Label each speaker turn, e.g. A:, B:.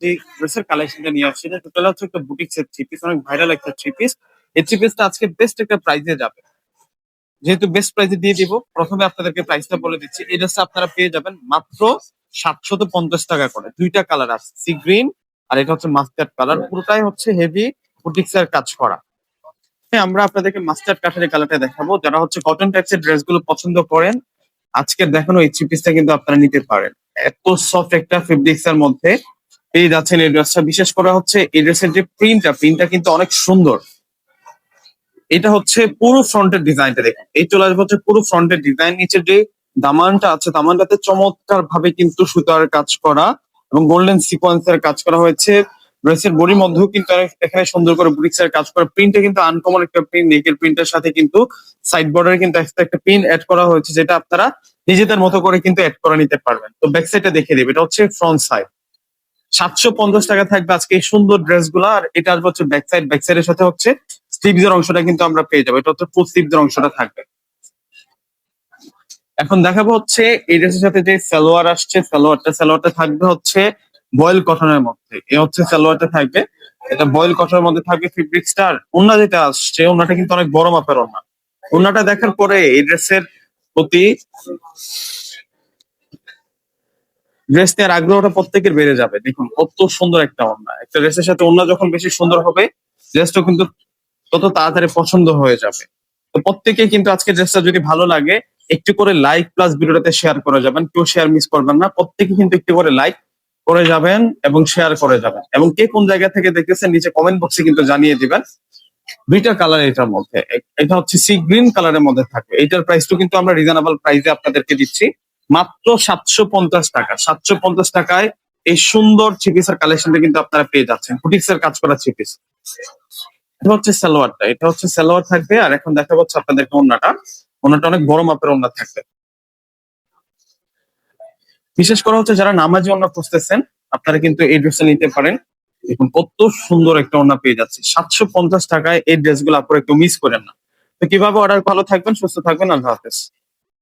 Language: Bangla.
A: যে ড্রেসের কালেকশনটা নিয়ে আসছি। এটা টোটাল হচ্ছে একটা বুটিক সেট থ্রি পিস অনেক ভাইরাল একটা থ্রি পিস এই থ্রি পিসটা আজকে বেস্ট একটা প্রাইসে যাবে। যেহেতু বেস্ট প্রাইসে দিয়ে দিব, প্রথমে আপনাদেরকে প্রাইসটা বলে দিচ্ছি। এই ড্রেসটা আপনারা পেয়ে যাবেন মাত্র সাতশত পঞ্চাশ টাকা করে। দুইটা কালার আছে সি গ্রিন আর এটা হচ্ছে মাস্টার্ড কালার পুরোটাই হচ্ছে হেভি বুটিক্স এর কাজ করা। হ্যাঁ আমরা আপনাদেরকে মাস্টার্ড কাঠের কালারটা দেখাবো। যারা হচ্ছে কটন টাইপসের ড্রেসগুলো পছন্দ করেন, আজকে দেখানো এই থ্রি পিসটা কিন্তু আপনারা নিতে পারেন। এত সফট একটা ফেব্রিক্স এর মধ্যে পেয়ে যাচ্ছেন এই ড্রেসটা। বিশেষ করে হচ্ছে এই ড্রেসের যে প্রিন্টটা প্রিন্টটা কিন্তু অনেক সুন্দর। এটা হচ্ছে পুরো ফ্রন্টের ডিজাইনটা দেখুন। এই চলে আসবে হচ্ছে পুরো ফ্রন্টের ডিজাইন। নিচে যে দামানটা আছে, দামানটাতে চমৎকার ভাবে কিন্তু সুতার কাজ করা এবং গোল্ডেন সিকোয়েন্সের কাজ করা হয়েছে। ড্রেসের বডির মধ্যেও কিন্তু এখানে সুন্দর করে বুটিক্স এর কাজ করা। প্রিন্টে কিন্তু আনকমন একটা প্রিন্ট নেকের প্রিন্টের সাথে কিন্তু সাইড বর্ডারে কিন্তু extra একটা প্রিন্ট অ্যাড করা হয়েছে, যেটা আপনারা নিজেদের মতো করে কিন্তু অ্যাড করে নিতে পারবেন। তো ব্যাক সাইডটা দেখে দেবে। এটা হচ্ছে ফ্রন্ট সাইড সাতশো পঞ্চাশ টাকা থাকবে আজকে এই সুন্দর ড্রেসগুলা আর এটা আসবে হচ্ছে ব্যাক সাইড ব্যাক সাইডের সাথে হচ্ছে স্লিভস এর অংশটা কিন্তু আমরা পেয়ে যাব। এটা হচ্ছে ফুল স্লিভস এর অংশটা থাকবে। এখন দেখাবো হচ্ছে এই ড্রেসের সাথে যে সালোয়ার আসছে, সালোয়ারটা সালোয়ারটা থাকবে হচ্ছে বয়েল কটনের মধ্যে। এ হচ্ছে সালোয়ারটা থাকবে। এটা বয়েল কটনের মধ্যে থাকবে ফেব্রিক স্টার ওন্না যেটা আসছে ওন্নাটা কিন্তু অনেক বড় মাপের ওন্না ওন্নাটা দেখার পরে এই ড্রেসের প্রতি ড্রেস নেওয়ার আগ্রহটা প্রত্যেকের বেড়ে যাবে। দেখুন, কত সুন্দর একটা ওন্না একটা ড্রেসের সাথে ওন্না যখন বেশি সুন্দর হবে ড্রেসটা কিন্তু তত তাড়াতাড়ি পছন্দ হয়ে যাবে। তো প্রত্যেকে কিন্তু আজকে ড্রেসটা যদি ভালো লাগে, একটু করে লাইক প্লাস ভিডিওটাতে শেয়ার করে যাবেন। কেউ শেয়ার মিস করবেন না। প্রত্যেকে কিন্তু একটু করে লাইক করে যাবেন এবং শেয়ার করে যাবেন। এবং কে কোন জায়গা থেকে দেখতেছেন, নিচে কমেন্ট বক্সে কিন্তু জানিয়ে দিবেন। দুইটা কালার এটার মধ্যে। এটা হচ্ছে সি গ্রিন কালারের মধ্যে থাকবে এটার প্রাইসটা কিন্তু আমরা রিজনেবল প্রাইসে আপনাদেরকে দিচ্ছি। মাত্র সাতশো পঞ্চাশ টাকা। সাতশো পঞ্চাশ টাকায় এই সুন্দর চিপিসের কালেকশনটা কিন্তু আপনারা পেয়ে যাচ্ছেন। বুটিক্স এর কাজ করা চিপিস এটা হচ্ছে সালোয়ারটা। এটা হচ্ছে সালোয়ার থাকবে। আর এখন দেখা যাচ্ছে আপনাদেরকে ওন্নাটা ওন্নাটা অনেক বড় মাপের ওন্না থাকবে। বিশেষ করে হচ্ছে যারা নামাজি ওন্না খুঁজতেছেন, আপনারা কিন্তু এই ড্রেসটা নিতে পারেন। এখন কত সুন্দর একটা ওন্না পেয়ে যাচ্ছে। সাতশো পঞ্চাশ টাকায় এই ড্রেসগুলো আপনারা একটু মিস করেন না। তো কীভাবে অর্ডার ভালো থাকবেন, সুস্থ থাকবেন, আল্লাহ হাফেজ।